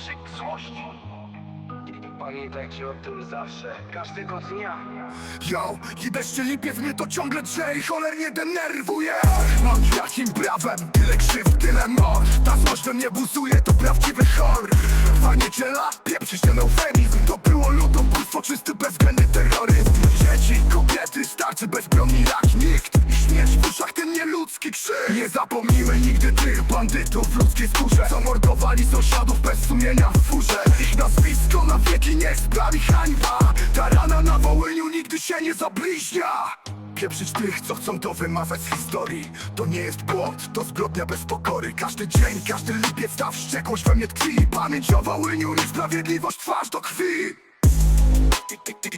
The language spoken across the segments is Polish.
krzyk złości. Pamiętajcie o tym zawsze, każdego dnia. Yo, i deszcze lipiec mnie to ciągle drze i cholernie denerwuje. Mam jakim prawem, tyle krzywd, tyle mor. Ta złość we mnie buzuje, to prawdziwy chor Dwa niedziela, pieprzyć ten eufemizm To było ludobójstwo, czysty bezwzględny bezbronni jak nikt. Śmierć w uszach ten nieludzki krzyk. Nie zapomnimy nigdy tych bandytów w ludzkiej skórze Co mordowali sąsiadów bez sumienia w furze. Ich nazwisko na wieki niech sprawi hańba. Ta rana na Wołyniu nigdy się nie zabliźnia. Pieprzyć tych, co chcą to wymazać z historii. To nie jest błąd, to zbrodnia bez pokory. Każdy dzień, każdy lipiec ta wściekłość we mnie tkwi. Pamięć o Wołyniu, niesprawiedliwość twarz do krwi.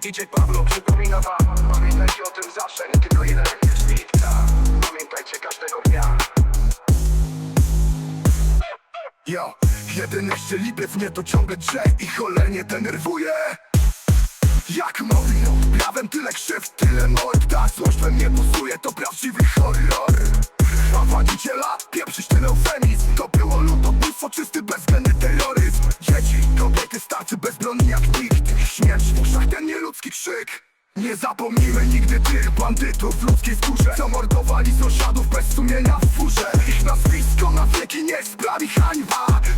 DJ Pablo przypomina wam? Pamiętajcie Yo, jedenaście lipiec mnie to ciągle drze i cholernie denerwuje. Jak mówią, prawem tyle krzywd, tyle mord Ta złość we mnie busuje, to prawdziwy horror. A waniciela, pieprzyć ten eufemizm To było ludobójstwo, czysty bezwzględny terroryzm. Dzieci, kobiety, starcy bezbronni jak nikt. Śmierć w uszach, ten nieludzki krzyk. Nie zapomnimy nigdy tych bandytów w ludzkiej skórze Co mordowali sąsiadów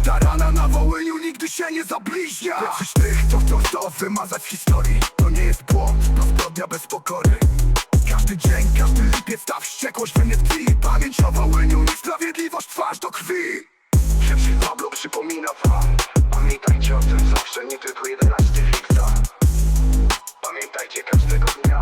Ta rana na Wołyniu nigdy się nie zabliźnia. Pieprzyć tych, co chcą to wymazać w historii. To nie jest błąd, to zbrodnia bez pokory. Każdy dzień, każdy lipiec ta wściekłość we mnie tkwi Pamięć o Wołyniu, niesprawiedliwość twarz do krwi. Szybszy Pablo przypomina wam Pamiętajcie o tym zawsze, nie tylko 11 lipca Pamiętajcie każdego dnia